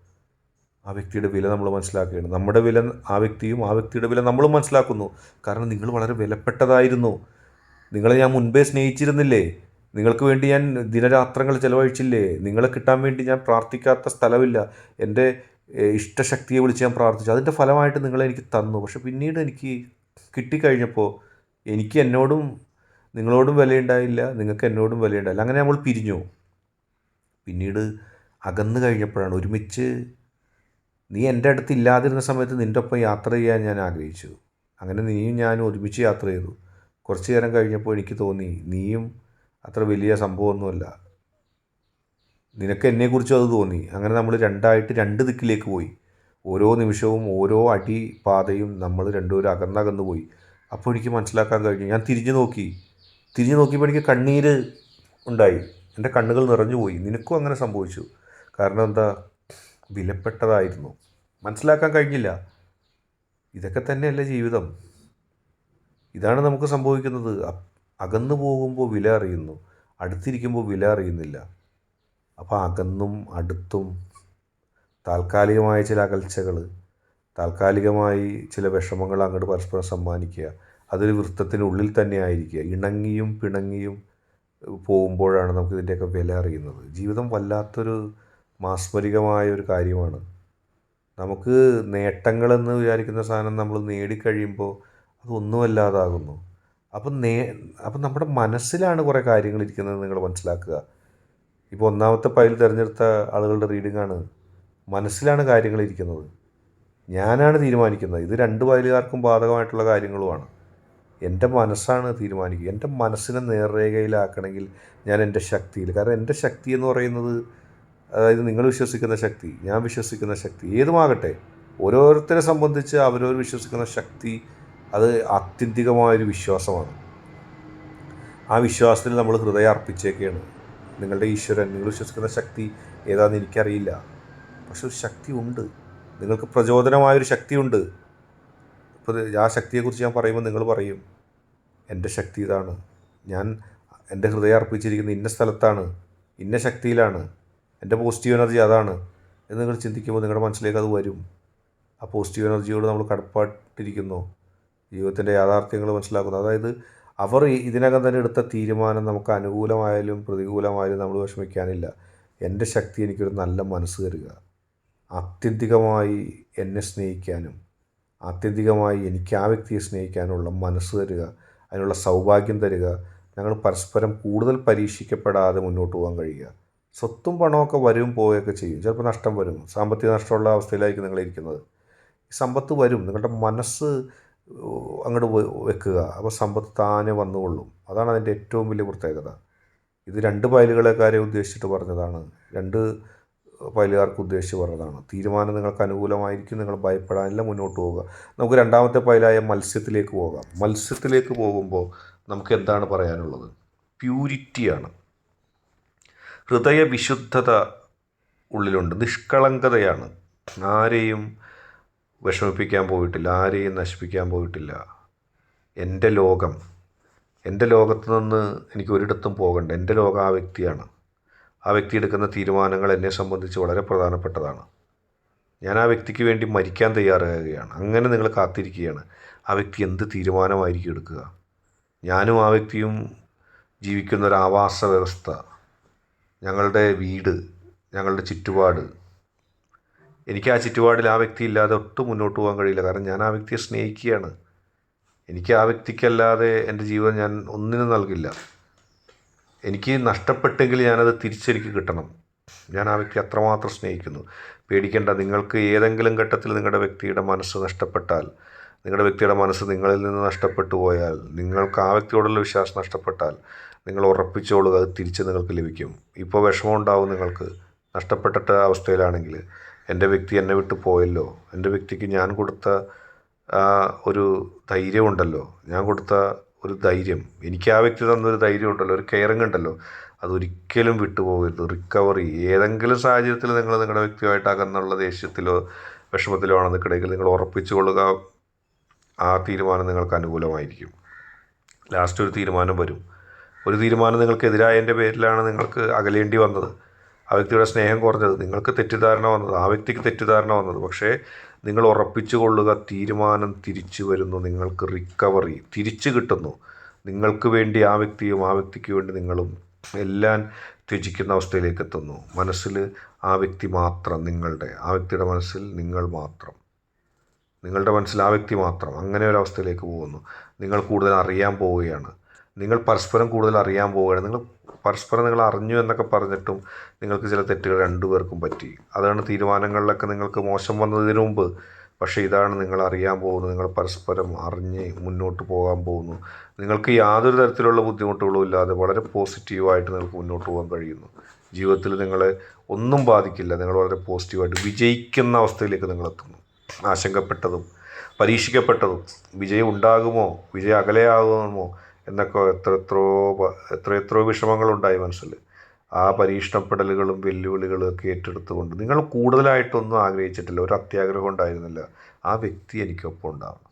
ആ വ്യക്തിയുടെ വില നമ്മൾ മനസ്സിലാക്കുകയാണ് നമ്മുടെ വില ആ വ്യക്തിയും ആ വ്യക്തിയുടെ വില നമ്മളും മനസ്സിലാക്കുന്നു. കാരണം നിങ്ങൾ വളരെ വിലപ്പെട്ടതായിരുന്നു. നിങ്ങളെ ഞാൻ മുൻപേ സ്നേഹിച്ചിരുന്നില്ലേ? നിങ്ങൾക്ക് വേണ്ടി ഞാൻ ദിനരാത്രങ്ങൾ ചിലവഴിച്ചില്ലേ? നിങ്ങളെ കിട്ടാൻ വേണ്ടി ഞാൻ പ്രാർത്ഥിക്കാത്ത സ്ഥലമില്ല. എന്റെ ഇഷ്ടശക്തിയെ വിളിച്ച് ഞാൻ പ്രാർത്ഥിച്ചു. അതിന്റെ ഫലമായിട്ട് നിങ്ങൾ എനിക്ക് തന്നു. പക്ഷെ പിന്നീട് എനിക്ക് കിട്ടിക്കഴിഞ്ഞപ്പോൾ എനിക്ക് എന്നോടും നിങ്ങളോടും വിലയുണ്ടായില്ല. നിങ്ങൾക്ക് എന്നോടും വിലയുണ്ടായില്ല. അങ്ങനെ നമ്മൾ പിരിഞ്ഞു. പിന്നീട് അകന്നു കഴിഞ്ഞപ്പോഴാണ് ഒരുമിച്ച് നീ എന്റെ അടുത്ത് ഇല്ലാതിരുന്ന സമയത്ത് നിന്റെ ഒപ്പം യാത്ര ചെയ്യാൻ ഞാൻ ആഗ്രഹിച്ചു. അങ്ങനെ നീയും ഞാനും ഒരുമിച്ച് യാത്ര ചെയ്തു. കുറച്ച് നേരം കഴിഞ്ഞപ്പോൾ എനിക്ക് തോന്നി നീയും അത്ര വലിയ സംഭവമൊന്നുമല്ല. നിനക്ക് എന്നെക്കുറിച്ചും അത് തോന്നി. അങ്ങനെ നമ്മൾ രണ്ടായിട്ട് രണ്ട് ദിക്കിലേക്ക് പോയി. ഓരോ നിമിഷവും ഓരോ അടി പാതയും നമ്മൾ രണ്ടുപേരും അകന്നകന്ന് പോയി. അപ്പോൾ എനിക്ക് മനസ്സിലാക്കാൻ കഴിഞ്ഞു. ഞാൻ തിരിഞ്ഞു നോക്കി. തിരിഞ്ഞു നോക്കിയപ്പോൾ എനിക്ക് കണ്ണീര് ഉണ്ടായി. എന്റെ കണ്ണുകൾ നിറഞ്ഞുപോയി നിനക്കും അങ്ങനെ സംഭവിച്ചു. കാരണം എന്താ? വിലപ്പെട്ടതായിരുന്നു. മനസ്സിലാക്കാൻ കഴിഞ്ഞില്ല. ഇതൊക്കെ തന്നെയല്ല ജീവിതം. ഇതാണ് നമുക്ക് സംഭവിക്കുന്നത്. അകന്നു പോകുമ്പോൾ വില അറിയുന്നു. അടുത്തിരിക്കുമ്പോൾ വില അറിയുന്നില്ല. അപ്പോൾ അകന്നും അടുത്തും താൽക്കാലികമായ ചില അകൽച്ചകൾ താൽക്കാലികമായി ചില വിഷമങ്ങൾ അങ്ങോട്ട് പരസ്പരം സമ്മാനിക്കുക അതൊരു വൃത്തത്തിനുള്ളിൽ തന്നെ ആയിരിക്കുക. ഇണങ്ങിയും പിണങ്ങിയും പോകുമ്പോഴാണ് നമുക്ക് ഇതിന്റെയൊക്കെ വില അറിയുന്നത്. ജീവിതം വല്ലാത്തൊരു മാസ്മരികമായ ഒരു കാര്യമാണ്. നമുക്ക് നേട്ടങ്ങളെന്ന് വിചാരിക്കുന്ന സാധനം നമ്മൾ നേടിക്കഴിയുമ്പോൾ അതൊന്നുമല്ലാതാകുന്നു അപ്പം നേ അപ്പം നമ്മുടെ മനസ്സിലാണ് കുറേ കാര്യങ്ങൾ ഇരിക്കുന്നത് നിങ്ങൾ മനസ്സിലാക്കുക. ഇപ്പോൾ ഒന്നാമത്തെ പൈൽ തിരഞ്ഞെടുത്ത ആളുകളുടെ റീഡിംഗ് ആണ് മനസ്സിലാണ് കാര്യങ്ങൾ ഇരിക്കുന്നത്. ഞാനാണ് തീരുമാനിക്കുന്നത്. ഇത് രണ്ട് പൈലുകാർക്കും ബാധകമായിട്ടുള്ള കാര്യങ്ങളുമാണ്. എന്റെ മനസ്സാണ് തീരുമാനിക്കുക. എന്റെ മനസ്സിനെ നേർരേഖയിലാക്കണമെങ്കിൽ ഞാൻ എന്റെ ശക്തിയിൽ. കാരണം എന്റെ ശക്തി എന്ന് പറയുന്നത് അതായത് നിങ്ങൾ വിശ്വസിക്കുന്ന ശക്തി ഞാൻ വിശ്വസിക്കുന്ന ശക്തി ഏതുമാകട്ടെ ഓരോരുത്തരെ സംബന്ധിച്ച് അവരവർ വിശ്വസിക്കുന്ന ശക്തി അത് ആത്യന്തികമായൊരു വിശ്വാസമാണ്. ആ വിശ്വാസത്തിൽ നമ്മൾ ഹൃദയം അർപ്പിച്ചേക്കാണ്. നിങ്ങളുടെ ഈശ്വരൻ നിങ്ങൾ വിശ്വസിക്കുന്ന ശക്തി ഏതാണെന്ന് എനിക്കറിയില്ല. പക്ഷെ ഒരു ശക്തി ഉണ്ട് നിങ്ങൾക്ക് പ്രചോദനമായൊരു ശക്തിയുണ്ട്. ഇപ്പോൾ ആ ശക്തിയെക്കുറിച്ച് ഞാൻ പറയുമ്പോൾ നിങ്ങൾ പറയും എന്റെ ശക്തി ഇതാണ്. ഞാൻ എന്റെ ഹൃദയം അർപ്പിച്ചിരിക്കുന്ന ഇന്ന സ്ഥലത്താണ് ഇന്ന ശക്തിയിലാണ് എന്റെ പോസിറ്റീവ് എനർജി അതാണ്. എന്ന് നിങ്ങൾ ചിന്തിക്കുമ്പോൾ നിങ്ങളുടെ മനസ്സിലേക്ക് അത് വരും. ആ പോസിറ്റീവ് എനർജിയോട് നമ്മൾ കടപ്പാട്ടിരിക്കുന്നു. ജീവിതത്തിന്റെ യാഥാർത്ഥ്യങ്ങൾ മനസ്സിലാക്കുന്നു. അതായത് അവർ ഇതിനകം തന്നെ എടുത്ത തീരുമാനം നമുക്ക് അനുകൂലമായാലും പ്രതികൂലമായാലും നമ്മൾ വിഷമിക്കാനില്ല. എന്റെ ശക്തി എനിക്കൊരു നല്ല മനസ്സ് തരിക. ആത്യന്തികമായി എന്നെ സ്നേഹിക്കാനും ആത്യന്തികമായി എനിക്ക് ആ വ്യക്തിയെ സ്നേഹിക്കാനുള്ള മനസ്സ് തരിക അതിനുള്ള സൗഭാഗ്യം തരിക ഞങ്ങൾ പരസ്പരം കൂടുതൽ പരീക്ഷിക്കപ്പെടാതെ മുന്നോട്ട് പോകാൻ കഴിയുക. സ്വത്തും പണമൊക്കെ വരും പോവുകയൊക്കെ ചെയ്യും. ചിലപ്പോൾ നഷ്ടം വരും. സാമ്പത്തിക നഷ്ടമുള്ള അവസ്ഥയിലായിരിക്കും നിങ്ങളിരിക്കുന്നത് സമ്പത്ത് വരും. നിങ്ങളുടെ മനസ്സ് അങ്ങോട്ട് വെക്കുക. അപ്പോൾ സമ്പത്ത് താനെ വന്നുകൊള്ളും. അതാണ് അതിന്റെ ഏറ്റവും വലിയ പ്രത്യേകത. ഇത് രണ്ട് പൈലുകളെക്കാരെ ഉദ്ദേശിച്ചിട്ട് പറഞ്ഞതാണ്. രണ്ട് പൈലുകാർക്ക് ഉദ്ദേശിച്ച് പറഞ്ഞതാണ്. തീരുമാനം നിങ്ങൾക്ക് അനുകൂലമായിരിക്കും നിങ്ങൾ ഭയപ്പെടാനില്ല മുന്നോട്ട് പോവുക. നമുക്ക് രണ്ടാമത്തെ പൈലായ മത്സ്യത്തിലേക്ക് പോകാം. മത്സ്യത്തിലേക്ക് പോകുമ്പോൾ നമുക്ക് എന്താണ് പറയാനുള്ളത്? പ്യൂരിറ്റിയാണ്. ഹൃദയ വിശുദ്ധത ഉള്ളിലുണ്ട്. നിഷ്കളങ്കതയാണ്. ആരെയും വിഷമിപ്പിക്കാൻ പോയിട്ടില്ല ആരെയും നശിപ്പിക്കാൻ പോയിട്ടില്ല. എന്റെ ലോകം എന്റെ ലോകത്ത് നിന്ന് എനിക്ക് ഒരിടത്തും പോകണ്ട. എന്റെ ലോകം ആ വ്യക്തിയാണ്. ആ വ്യക്തി എടുക്കുന്ന തീരുമാനങ്ങൾ എന്നെ സംബന്ധിച്ച് വളരെ പ്രധാനപ്പെട്ടതാണ്. ഞാൻ ആ വ്യക്തിക്ക് വേണ്ടി മരിക്കാൻ തയ്യാറാകുകയാണ്. അങ്ങനെ നിങ്ങൾ കാത്തിരിക്കുകയാണ്. ആ വ്യക്തി എന്ത് തീരുമാനമായിരിക്കും എടുക്കുക? ഞാനും ആ വ്യക്തിയും ജീവിക്കുന്ന ഒരു ആവാസ വ്യവസ്ഥ ഞങ്ങളുടെ വീട് ഞങ്ങളുടെ ചുറ്റുപാട്. എനിക്ക് ആ ചുറ്റുപാടിൽ ആ വ്യക്തി ഇല്ലാതെ ഒട്ടും മുന്നോട്ട് പോകാൻ കഴിയില്ല. കാരണം ഞാൻ ആ വ്യക്തിയെ സ്നേഹിക്കുകയാണ്. എനിക്ക് ആ വ്യക്തിക്കല്ലാതെ എന്റെ ജീവിതം ഞാൻ ഒന്നിനും നൽകില്ല. എനിക്ക് നഷ്ടപ്പെട്ടെങ്കിൽ ഞാനത് തിരിച്ചെനിക്ക് കിട്ടണം. ഞാൻ ആ വ്യക്തി അത്രമാത്രം സ്നേഹിക്കുന്നു. പേടിക്കേണ്ട നിങ്ങൾക്ക് ഏതെങ്കിലും ഘട്ടത്തിൽ നിങ്ങളുടെ വ്യക്തിയുടെ മനസ്സ് നഷ്ടപ്പെട്ടാൽ നിങ്ങളുടെ വ്യക്തിയുടെ മനസ്സ് നിങ്ങളിൽ നിന്ന് നഷ്ടപ്പെട്ടു പോയാൽ നിങ്ങൾക്ക് ആ വ്യക്തിയോടുള്ള വിശ്വാസം നഷ്ടപ്പെട്ടാൽ നിങ്ങൾ ഉറപ്പിച്ചോളുക അത് തിരിച്ച് നിങ്ങൾക്ക് ലഭിക്കും. ഇപ്പോൾ വിഷമം ഉണ്ടാവും നിങ്ങൾക്ക്. നഷ്ടപ്പെട്ടിട്ട അവസ്ഥയിലാണെങ്കിൽ എന്റെ വ്യക്തി എന്നെ വിട്ട് പോയല്ലോ. എന്റെ വ്യക്തിക്ക് ഞാൻ കൊടുത്ത ഒരു ധൈര്യമുണ്ടല്ലോ. ഞാൻ കൊടുത്ത ഒരു ധൈര്യം. എനിക്ക് ആ വ്യക്തി തന്നൊരു ധൈര്യം ഉണ്ടല്ലോ ഒരു കെയറിങ് ഉണ്ടല്ലോ. അതൊരിക്കലും വിട്ടുപോകരുത്. റിക്കവറി. ഏതെങ്കിലും സാഹചര്യത്തിൽ നിങ്ങൾ നിങ്ങളുടെ വ്യക്തിയുമായിട്ട് അകന്നുള്ള ദേഷ്യത്തിലോ വിഷമത്തിലോ ആണ് നിൽക്കണമെങ്കിൽ നിങ്ങൾ ഉറപ്പിച്ചു കൊള്ളുക. ആ തീരുമാനം നിങ്ങൾക്ക് അനുകൂലമായിരിക്കും. ലാസ്റ്റ് ഒരു തീരുമാനം വരും. ഒരു തീരുമാനം നിങ്ങൾക്കെതിരായതിന്റെ പേരിലാണ് നിങ്ങൾക്ക് അകലേണ്ടി വന്നത്. ആ വ്യക്തിയുടെ സ്നേഹം കുറഞ്ഞത് നിങ്ങൾക്ക് തെറ്റിദ്ധാരണ വന്നത് ആ വ്യക്തിക്ക് തെറ്റിദ്ധാരണ വന്നത്. പക്ഷേ നിങ്ങൾ ഉറപ്പിച്ചു കൊള്ളുക തീരുമാനം തിരിച്ചു വരുന്നു നിങ്ങൾക്ക് റിക്കവറി തിരിച്ചു കിട്ടുന്നു. നിങ്ങൾക്ക് വേണ്ടി ആ വ്യക്തിയും ആ വ്യക്തിക്ക് വേണ്ടി നിങ്ങളും എല്ലാം ത്യജിക്കുന്ന അവസ്ഥയിലേക്ക് എത്തുന്നു. മനസ്സിൽ ആ വ്യക്തി മാത്രം നിങ്ങളുടെ ആ വ്യക്തിയുടെ മനസ്സിൽ നിങ്ങൾ മാത്രം. നിങ്ങളുടെ മനസ്സിൽ ആ വ്യക്തി മാത്രം അങ്ങനെ ഒരു അവസ്ഥയിലേക്ക് പോകുന്നു. നിങ്ങൾ കൂടുതൽ അറിയാൻ പോവുകയാണ്. നിങ്ങൾ പരസ്പരം കൂടുതൽ അറിയാൻ പോവുകയാണ്. നിങ്ങൾ പരസ്പരം നിങ്ങൾ അറിഞ്ഞു എന്നൊക്കെ പറഞ്ഞിട്ടും നിങ്ങൾക്ക് ചില തെറ്റുകൾ രണ്ടുപേർക്കും പറ്റി. അതാണ് തീരുമാനങ്ങളിലൊക്കെ നിങ്ങൾക്ക് മോശം വന്നതിന് മുമ്പ്. പക്ഷേ ഇതാണ് നിങ്ങൾ അറിയാൻ പോകുന്നത്. നിങ്ങൾ പരസ്പരം അറിഞ്ഞ് മുന്നോട്ട് പോകാൻ പോകുന്നു. നിങ്ങൾക്ക് യാതൊരു തരത്തിലുള്ള ബുദ്ധിമുട്ടുകളും ഇല്ലാതെ വളരെ പോസിറ്റീവായിട്ട് നിങ്ങൾക്ക് മുന്നോട്ട് പോകാൻ കഴിയുന്നു. ജീവിതത്തിൽ നിങ്ങളെ ഒന്നും ബാധിക്കില്ല. നിങ്ങൾ വളരെ പോസിറ്റീവായിട്ട് വിജയിക്കുന്ന അവസ്ഥയിലേക്ക് നിങ്ങൾ എത്തുന്നു. ആശങ്കപ്പെട്ടതും പരീക്ഷിക്കപ്പെട്ടതും വിജയം ഉണ്ടാകുമോ? വിജയം അകലെയാകുമോ? എന്നൊക്കെ എത്ര എത്രയോ എത്ര എത്രയോ വിഷമങ്ങളുണ്ടായി മനസ്സിൽ. ആ പരീക്ഷണപ്പെടലുകളും വെല്ലുവിളികളും ഒക്കെ ഏറ്റെടുത്തുകൊണ്ട്. നിങ്ങൾ കൂടുതലായിട്ടൊന്നും ആഗ്രഹിച്ചിട്ടില്ല. ഒരു അത്യാഗ്രഹം ഉണ്ടായിരുന്നില്ല. ആ വ്യക്തി എനിക്കൊപ്പം ഉണ്ടാവണം.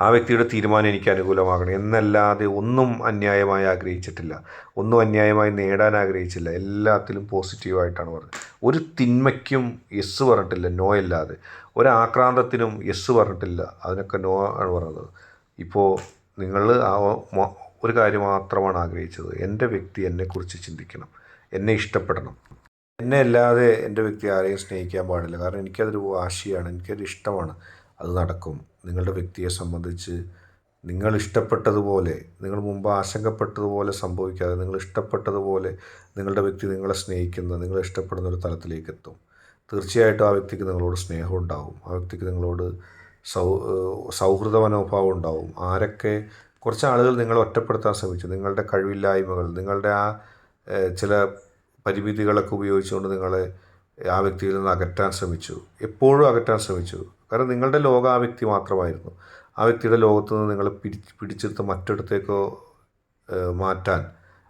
ആ വ്യക്തിയുടെ തീരുമാനം എനിക്ക് അനുകൂലമാകണം എന്നല്ലാതെ ഒന്നും അന്യായമായി ആഗ്രഹിച്ചിട്ടില്ല. ഒന്നും അന്യായമായി നേടാൻ ആഗ്രഹിച്ചില്ല. എല്ലാത്തിലും പോസിറ്റീവായിട്ടാണ് പറഞ്ഞത്. ഒരു തിന്മയ്ക്കും യെസ് പറഞ്ഞിട്ടില്ല. നോ അല്ലാതെ. ഒരാക്രാന്തത്തിനും യെസ് പറഞ്ഞിട്ടില്ല. അതിനൊക്കെ നോ ആണ് പറഞ്ഞത്. ഇപ്പോൾ നിങ്ങൾ ആ ഒരു കാര്യം മാത്രമാണ് ആഗ്രഹിച്ചത്. എന്റെ വ്യക്തി എന്നെക്കുറിച്ച് ചിന്തിക്കണം. എന്നെ ഇഷ്ടപ്പെടണം. എന്നെ അല്ലാതെ എന്റെ വ്യക്തി ആരെയും സ്നേഹിക്കാൻ പാടില്ല. കാരണം എനിക്കതൊരു വാശിയാണ്. എനിക്കൊരു ഇഷ്ടമാണ്. അത് നടക്കും. നിങ്ങളുടെ വ്യക്തിയെ സംബന്ധിച്ച് നിങ്ങൾ ഇഷ്ടപ്പെട്ടതുപോലെ നിങ്ങൾ മുമ്പ് ആശങ്കപ്പെട്ടതുപോലെ സംഭവിക്കാതെ നിങ്ങൾ ഇഷ്ടപ്പെട്ടതുപോലെ നിങ്ങളുടെ വ്യക്തി നിങ്ങളെ സ്നേഹിക്കുന്ന നിങ്ങൾ ഇഷ്ടപ്പെടുന്ന ഒരു തലത്തിലേക്ക് എത്തും. തീർച്ചയായിട്ടും ആ വ്യക്തിക്ക് നിങ്ങളോട് സ്നേഹം ഉണ്ടാവും. ആ വ്യക്തിക്ക് നിങ്ങളോട് സൗ സൗഹൃദ മനോഭാവം ഉണ്ടാവും. ആരൊക്കെ കുറച്ച് ആളുകൾ നിങ്ങളെ ഒറ്റപ്പെടുത്താൻ ശ്രമിച്ചു. നിങ്ങളുടെ കഴിവില്ലായ്മകൾ നിങ്ങളുടെ ആ ചില പരിമിതികളൊക്കെ ഉപയോഗിച്ചുകൊണ്ട് നിങ്ങളെ ആ വ്യക്തിയിൽ നിന്ന് അകറ്റാൻ ശ്രമിച്ചു. എപ്പോഴും അകറ്റാൻ ശ്രമിച്ചു. കാരണം നിങ്ങളുടെ ലോകം ആ വ്യക്തി മാത്രമായിരുന്നു. ആ വ്യക്തിയുടെ ലോകത്ത് നിന്ന് നിങ്ങളെ പിടി പിടിച്ചെടുത്ത് മറ്റിടത്തേക്കോ മാറ്റാൻ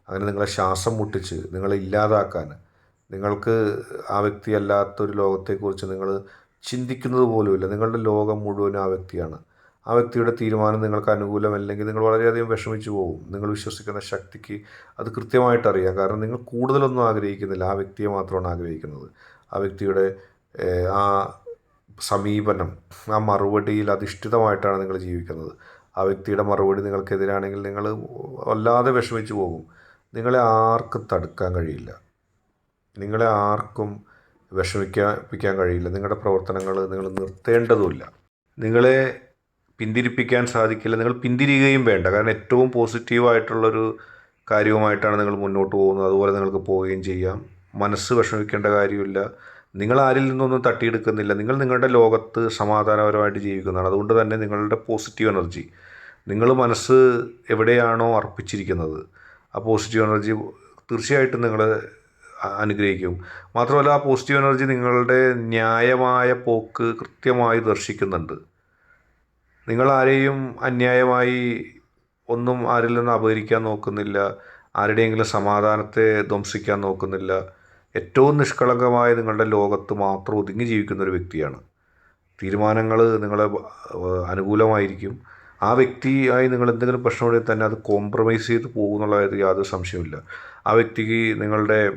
അങ്ങനെ നിങ്ങളെ ശ്വാസം മുട്ടിച്ച് നിങ്ങളെ ഇല്ലാതാക്കാൻ നിങ്ങൾക്ക് ആ വ്യക്തിയല്ലാത്തൊരു ലോകത്തെക്കുറിച്ച് നിങ്ങൾ ചിന്തിക്കുന്നത് പോലുമില്ല. നിങ്ങളുടെ ലോകം മുഴുവൻ ആ വ്യക്തിയാണ്. ആ വ്യക്തിയുടെ തീരുമാനം നിങ്ങൾക്ക് അനുകൂലമല്ലെങ്കിൽ നിങ്ങൾ വളരെയധികം വിഷമിച്ചു പോകും. നിങ്ങൾ വിശ്വസിക്കുന്ന ശക്തിക്ക് അത് കൃത്യമായിട്ട് അറിയാം. കാരണം നിങ്ങൾ കൂടുതലൊന്നും ആഗ്രഹിക്കുന്നില്ല. ആ വ്യക്തിയെ മാത്രമാണ് ആഗ്രഹിക്കുന്നത്. ആ വ്യക്തിയുടെ ആ സമീപനം ആ മറുപടിയിൽ അധിഷ്ഠിതമായിട്ടാണ് നിങ്ങൾ ജീവിക്കുന്നത്. ആ വ്യക്തിയുടെ മറുപടി നിങ്ങൾക്കെതിരാണെങ്കിൽ നിങ്ങൾ വല്ലാതെ വിഷമിച്ചു പോകും. നിങ്ങളെ ആർക്കും തടുക്കാൻ കഴിയില്ല. നിങ്ങളെ ആർക്കും വിഷമിക്കാപ്പിക്കാൻ കഴിയില്ല. നിങ്ങളുടെ പ്രവർത്തനങ്ങൾ നിങ്ങൾ നിർത്തേണ്ടതുമില്ല. നിങ്ങളെ പിന്തിരിപ്പിക്കാൻ സാധിക്കില്ല. നിങ്ങൾ പിന്തിരിയുകയും വേണ്ട. കാരണം ഏറ്റവും പോസിറ്റീവായിട്ടുള്ളൊരു കാര്യവുമായിട്ടാണ് നിങ്ങൾ മുന്നോട്ട് പോകുന്നത്. അതുപോലെ നിങ്ങൾക്ക് പോവുകയും ചെയ്യാം. മനസ്സ് വിഷമിക്കേണ്ട കാര്യമില്ല. നിങ്ങൾ ആരിൽ നിന്നൊന്നും തട്ടിയെടുക്കുന്നില്ല. നിങ്ങൾ നിങ്ങളുടെ ലോകത്ത് സമാധാനപരമായിട്ട് ജീവിക്കുന്നതാണ്. അതുകൊണ്ട് തന്നെ നിങ്ങളുടെ പോസിറ്റീവ് എനർജി. നിങ്ങൾ മനസ്സ് എവിടെയാണോ അർപ്പിച്ചിരിക്കുന്നത്. ആ പോസിറ്റീവ് എനർജി തീർച്ചയായിട്ടും നിങ്ങളെ അ- അനുഗ്രഹിക്കും. മാത്രമല്ല ആ പോസിറ്റീവ് എനർജി നിങ്ങളുടെ ന്യായമായ പോക്ക് കൃത്യമായി ദർശിക്കുന്നുണ്ട്. നിങ്ങൾ ആരെയും അന്യായമായി ഒന്നും ആരിൽ നിന്ന് അപഹരിക്കാൻ നോക്കുന്നില്ല. ആരുടെയെങ്കിലും സമാധാനത്തെ ധ്വംസിക്കാൻ നോക്കുന്നില്ല. ഏറ്റവും നിഷ്കളങ്കമായ നിങ്ങളുടെ ലോകത്ത് മാത്രം ഒതുങ്ങി ജീവിക്കുന്ന ഒരു വ്യക്തിയാണ്. തീരുമാനങ്ങൾ നിങ്ങളെ അനുകൂലമായിരിക്കും. ആ വ്യക്തിയായി നിങ്ങൾ എന്തെങ്കിലും പ്രശ്നമുണ്ടെങ്കിൽ തന്നെ അത് കോംപ്രമൈസ് ചെയ്ത് പോകുന്നുള്ള യാതൊരു സംശയമില്ല ആ വ്യക്തിക്ക് നിങ്ങളുടെ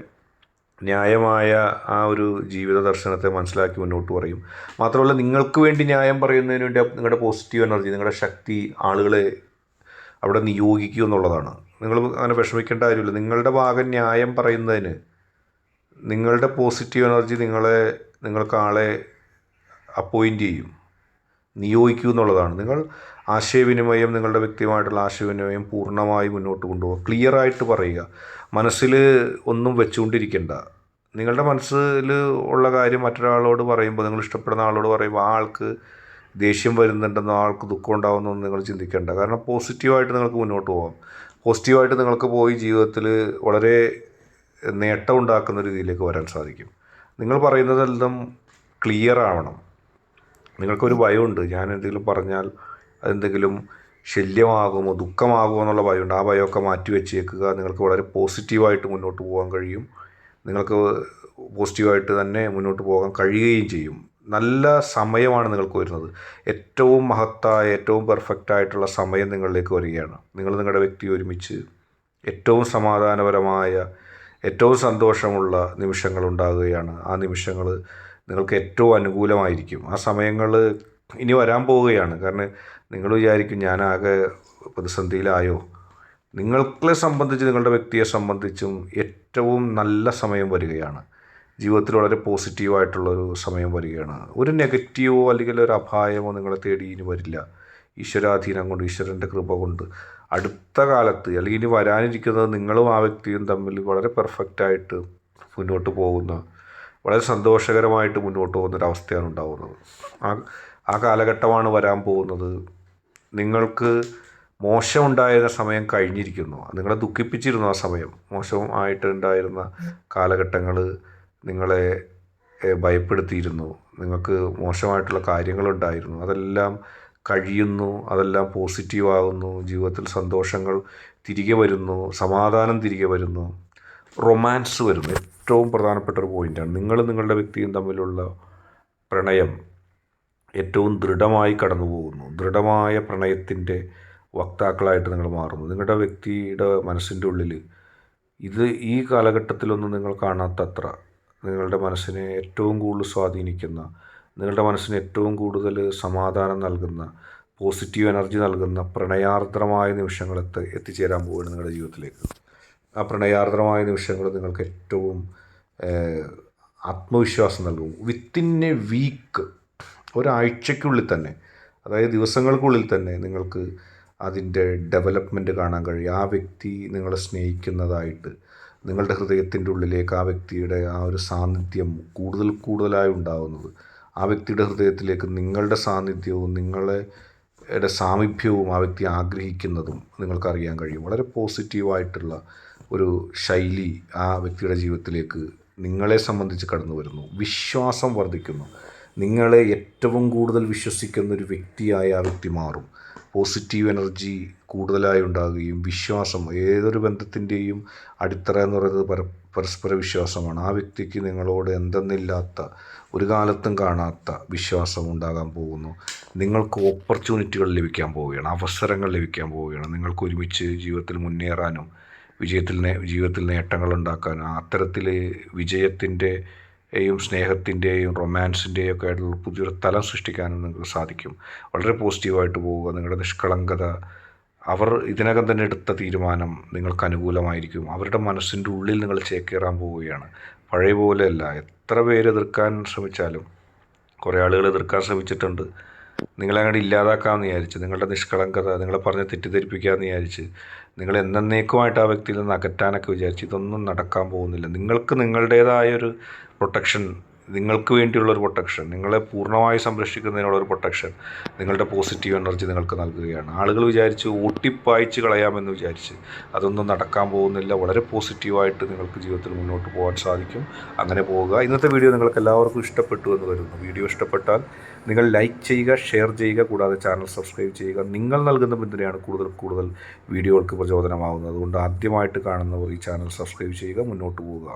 ന്യായമായ ആ ഒരു ജീവിത ദർശനത്തെ മനസ്സിലാക്കി മുന്നോട്ട് പറയും. മാത്രമല്ല നിങ്ങൾക്ക് വേണ്ടി ന്യായം പറയുന്നതിന് വേണ്ടി നിങ്ങളുടെ പോസിറ്റീവ് എനർജി നിങ്ങളുടെ ശക്തി ആളുകളെ അവിടെ നിയോഗിക്കുക എന്നുള്ളതാണ്. നിങ്ങൾ അങ്ങനെ വിഷമിക്കേണ്ട കാര്യമില്ല. നിങ്ങളുടെ ഭാഗം ന്യായം പറയുന്നതിന് നിങ്ങളുടെ പോസിറ്റീവ് എനർജി നിങ്ങളെ നിങ്ങൾക്ക് ആളെ അപ്പോയിന്റ് ചെയ്യും. നിയോഗിക്കൂ എന്നുള്ളതാണ്. നിങ്ങൾ ആശയവിനിമയം നിങ്ങളുടെ വ്യക്തിയുമായിട്ടുള്ള ആശയവിനിമയം പൂർണമായി മുന്നോട്ട് കൊണ്ടുപോകുക. ക്ലിയർ ആയിട്ട് പറയുക. മനസ്സിൽ ഒന്നും വെച്ചുകൊണ്ടിരിക്കേണ്ട. നിങ്ങളുടെ മനസ്സിൽ ഉള്ള കാര്യം മറ്റൊരാളോട് പറയുമ്പോൾ നിങ്ങൾ ഇഷ്ടപ്പെടുന്ന ആളോട് പറയുമ്പോൾ ആ ആൾക്ക് ദേഷ്യം വരുന്നുണ്ടെന്നോ ആൾക്ക് ദുഃഖം ഉണ്ടാകുന്നോ നിങ്ങൾ ചിന്തിക്കേണ്ട. കാരണം പോസിറ്റീവായിട്ട് നിങ്ങൾക്ക് മുന്നോട്ട് പോകാം പോസിറ്റീവായിട്ട് നിങ്ങൾക്ക് പോയി ജീവിതത്തിൽ വളരെ നേട്ടം ഉണ്ടാക്കുന്ന രീതിയിലേക്ക് വരാൻ സാധിക്കും. നിങ്ങൾ പറയുന്നതെല്ലാം ക്ലിയർ ആവണം. നിങ്ങൾക്കൊരു ഭയമുണ്ട്. ഞാൻ എന്തെങ്കിലും പറഞ്ഞാൽ അതെന്തെങ്കിലും ശല്യമാകുമോ ദുഃഖമാകുമോ എന്നുള്ള ഭയമുണ്ട്. ആ ഭയമൊക്കെ മാറ്റി വെച്ചേക്കുക. നിങ്ങൾക്ക് വളരെ പോസിറ്റീവായിട്ട് മുന്നോട്ട് പോകാൻ കഴിയും. നിങ്ങൾക്ക് പോസിറ്റീവായിട്ട് തന്നെ മുന്നോട്ട് പോകാൻ കഴിയുകയും ചെയ്യും. നല്ല സമയമാണ് നിങ്ങൾക്ക് വരുന്നത്. ഏറ്റവും മഹത്തായ ഏറ്റവും പെർഫെക്റ്റ് ആയിട്ടുള്ള സമയം നിങ്ങളിലേക്ക് വരികയാണ്. നിങ്ങൾ നിങ്ങളുടെ വ്യക്തി ഒരുമിച്ച് ഏറ്റവും സമാധാനപരമായ ഏറ്റവും സന്തോഷമുള്ള നിമിഷങ്ങൾ ഉണ്ടാകുകയാണ്. ആ നിമിഷങ്ങൾ നിങ്ങൾക്ക് ഏറ്റവും അനുകൂലമായിരിക്കും. ആ സമയങ്ങൾ ഇനി വരാൻ പോവുകയാണ്. കാരണം നിങ്ങൾ വിചാരിക്കും ഞാനാകെ പ്രതിസന്ധിയിലായോ. നിങ്ങളെ സംബന്ധിച്ച് നിങ്ങളുടെ വ്യക്തിയെ സംബന്ധിച്ചും ഏറ്റവും നല്ല സമയം വരികയാണ്. ജീവിതത്തിൽ വളരെ പോസിറ്റീവായിട്ടുള്ളൊരു സമയം വരികയാണ്. ഒരു നെഗറ്റീവോ അല്ലെങ്കിൽ ഒരു അപായമോ നിങ്ങളെ തേടി ഇനി വരില്ല. ഈശ്വരാധീനം കൊണ്ട് ഈശ്വരന്റെ കൃപ കൊണ്ട്. അടുത്ത കാലത്ത് അല്ലെങ്കിൽ ഇനി വരാനിരിക്കുന്നത് നിങ്ങളും ആ വ്യക്തിയും തമ്മിൽ വളരെ പെർഫെക്റ്റായിട്ട് മുന്നോട്ട് പോകുന്ന വളരെ സന്തോഷകരമായിട്ട് മുന്നോട്ട് പോകുന്ന ഒരു അവസ്ഥയാണ് ഉണ്ടാകുന്നത് ആ ആ കാലഘട്ടമാണ് വരാൻ പോകുന്നത്. നിങ്ങൾക്ക് മോശമുണ്ടായിരുന്ന സമയം കഴിഞ്ഞിരിക്കുന്നു. നിങ്ങളെ ദുഃഖിപ്പിച്ചിരുന്നു ആ സമയം. മോശമായിട്ടുണ്ടായിരുന്ന കാലഘട്ടങ്ങൾ നിങ്ങളെ ഭയപ്പെടുത്തിയിരുന്നു. നിങ്ങൾക്ക് മോശമായിട്ടുള്ള കാര്യങ്ങളുണ്ടായിരുന്നു. അതെല്ലാം കഴിയുന്നു അതെല്ലാം പോസിറ്റീവാകുന്നു. ജീവിതത്തിൽ സന്തോഷങ്ങൾ തിരികെ വരുന്നു സമാധാനം തിരികെ വരുന്നു. റൊമാൻസ് വരുന്നു. ഏറ്റവും പ്രധാനപ്പെട്ട ഒരു പോയിന്റാണ് നിങ്ങൾ നിങ്ങളുടെ വ്യക്തിയും തമ്മിലുള്ള പ്രണയം ഏറ്റവും ദൃഢമായി കടന്നു പോകുന്നു ദൃഢമായ പ്രണയത്തിന്റെ വക്താക്കളായിട്ട് നിങ്ങൾ മാറുന്നു. നിങ്ങളുടെ വ്യക്തിയുടെ മനസ്സിന്റെ ഉള്ളിൽ ഇത് ഈ കാലഘട്ടത്തിലൊന്നും നിങ്ങൾ കാണാത്തത്ര. നിങ്ങളുടെ മനസ്സിനെ ഏറ്റവും കൂടുതൽ സ്വാധീനിക്കുന്ന നിങ്ങളുടെ മനസ്സിന് ഏറ്റവും കൂടുതൽ സമാധാനം നൽകുന്ന പോസിറ്റീവ് എനർജി നൽകുന്ന പ്രണയാർദ്രമായ നിമിഷങ്ങൾ എത്തി എത്തിച്ചേരാൻ പോവുകയാണ് നിങ്ങളുടെ ജീവിതത്തിലേക്ക്. ആ പ്രണയാർദ്രമായ നിമിഷങ്ങൾ നിങ്ങൾക്ക് ഏറ്റവും ആത്മവിശ്വാസം നൽകും. വിത്തിൻ എ വീക്ക് ഒരാഴ്ചയ്ക്കുള്ളിൽ തന്നെ അതായത് ദിവസങ്ങൾക്കുള്ളിൽ തന്നെ നിങ്ങൾക്ക് അതിന്റെ ഡെവലപ്മെന്റ് കാണാൻ കഴിയും. ആ വ്യക്തി നിങ്ങളെ സ്നേഹിക്കുന്നതായിട്ട് നിങ്ങളുടെ ഹൃദയത്തിന്റെ ഉള്ളിലേക്ക് ആ വ്യക്തിയുടെ ആ ഒരു സാന്നിധ്യം കൂടുതൽ കൂടുതലായി ഉണ്ടാകുന്നത് ആ വ്യക്തിയുടെ ഹൃദയത്തിലേക്ക് നിങ്ങളുടെ സാന്നിധ്യവും നിങ്ങളെ സാമീപ്യവും ആ വ്യക്തി ആഗ്രഹിക്കുന്നതും നിങ്ങൾക്കറിയാൻ കഴിയും. വളരെ പോസിറ്റീവായിട്ടുള്ള ഒരു ശൈലി ആ വ്യക്തിയുടെ ജീവിതത്തിലേക്ക് നിങ്ങളെ സംബന്ധിച്ച് കടന്നു വരുന്നു വിശ്വാസം വർദ്ധിക്കുന്നു. നിങ്ങളെ ഏറ്റവും കൂടുതൽ വിശ്വസിക്കുന്ന ഒരു വ്യക്തിയായി ആ വ്യക്തി മാറും. പോസിറ്റീവ് എനർജി കൂടുതലായി ഉണ്ടാകുകയും വിശ്വാസം ഏതൊരു ബന്ധത്തിന്റെയും അടിത്തറ എന്ന് പറയുന്നത് പര പരസ്പര വിശ്വാസമാണ്. ആ വ്യക്തിക്ക് നിങ്ങളോട് എന്തെന്നില്ലാത്ത ഒരു കാലത്തും കാണാത്ത വിശ്വാസം ഉണ്ടാകാൻ പോകുന്നു. നിങ്ങൾക്ക് ഓപ്പർച്യൂണിറ്റികൾ ലഭിക്കാൻ പോവുകയാണ് അവസരങ്ങൾ ലഭിക്കാൻ പോവുകയാണ്. നിങ്ങൾക്ക് ഒരുമിച്ച് ജീവിതത്തിൽ മുന്നേറാനും വിജയത്തിൽ ജീവിതത്തിൽ നേട്ടങ്ങൾ ഉണ്ടാക്കാനും അത്തരത്തിൽ വിജയത്തിന്റെയും സ്നേഹത്തിന്റെയും റൊമാൻസിന്റെയും ഒക്കെ ആയിട്ടുള്ള പുതിയൊരു തലം സൃഷ്ടിക്കാനും നിങ്ങൾക്ക് സാധിക്കും. വളരെ പോസിറ്റീവായിട്ട് പോവുക. നിങ്ങളുടെ നിഷ്കളങ്കത അവർ ഇതിനകം തന്നെ എടുത്ത തീരുമാനം നിങ്ങൾക്ക് അനുകൂലമായിരിക്കും. അവരുടെ മനസ്സിന്റെ ഉള്ളിൽ നിങ്ങൾ ചേക്കേറാൻ പോവുകയാണ്. പഴയ പോലെയല്ല എത്ര പേര് എതിർക്കാൻ ശ്രമിച്ചാലും കുറേ ആളുകൾ എതിർക്കാൻ ശ്രമിച്ചിട്ടുണ്ട്. നിങ്ങളെ അങ്ങോട്ട് ഇല്ലാതാക്കാമെന്ന് വിചാരിച്ച് നിങ്ങളുടെ നിഷ്കളങ്കത നിങ്ങളെ പറഞ്ഞ് തെറ്റിദ്ധരിപ്പിക്കാമെന്ന് വിചാരിച്ച് നിങ്ങൾ എന്നേക്കുമായിട്ട് ആ വ്യക്തിയിൽ നിന്ന് അകറ്റാനൊക്കെ വിചാരിച്ച് ഇതൊന്നും നടക്കാൻ പോകുന്നില്ല. നിങ്ങൾക്ക് നിങ്ങളുടേതായൊരു പ്രൊട്ടക്ഷൻ നിങ്ങൾക്ക് വേണ്ടിയുള്ളൊരു പ്രൊട്ടക്ഷൻ നിങ്ങളെ പൂർണമായി സംരക്ഷിക്കുന്നതിനുള്ള ഒരു പ്രൊട്ടക്ഷൻ നിങ്ങളുടെ പോസിറ്റീവ് എനർജി നിങ്ങൾക്ക് നൽകുകയാണ്. ആളുകൾ വിചാരിച്ച് ഓട്ടിപ്പായച്ച് കളയാമെന്ന് വിചാരിച്ച് അതൊന്നും നടക്കാൻ പോകുന്നില്ല. വളരെ പോസിറ്റീവായിട്ട് നിങ്ങൾക്ക് ജീവിതത്തിൽ മുന്നോട്ട് പോകാൻ സാധിക്കും. അങ്ങനെ പോവുക. ഇന്നത്തെ വീഡിയോ നിങ്ങൾക്ക് എല്ലാവർക്കും ഇഷ്ടപ്പെട്ടു എന്ന് കരുതുന്നു. വീഡിയോ ഇഷ്ടപ്പെട്ടാൽ നിങ്ങൾ ലൈക്ക് ചെയ്യുക ഷെയർ ചെയ്യുക കൂടാതെ ചാനൽ സബ്സ്ക്രൈബ് ചെയ്യുക. നിങ്ങൾ നൽകുന്ന പിന്തുണയാണ് കൂടുതൽ കൂടുതൽ വീഡിയോകൾക്ക് പ്രചോദനമാകുന്നത് അതുകൊണ്ട് ആദ്യമായിട്ട് കാണുന്നവർ ഈ ചാനൽ സബ്സ്ക്രൈബ് ചെയ്യുക മുന്നോട്ട് പോവുക.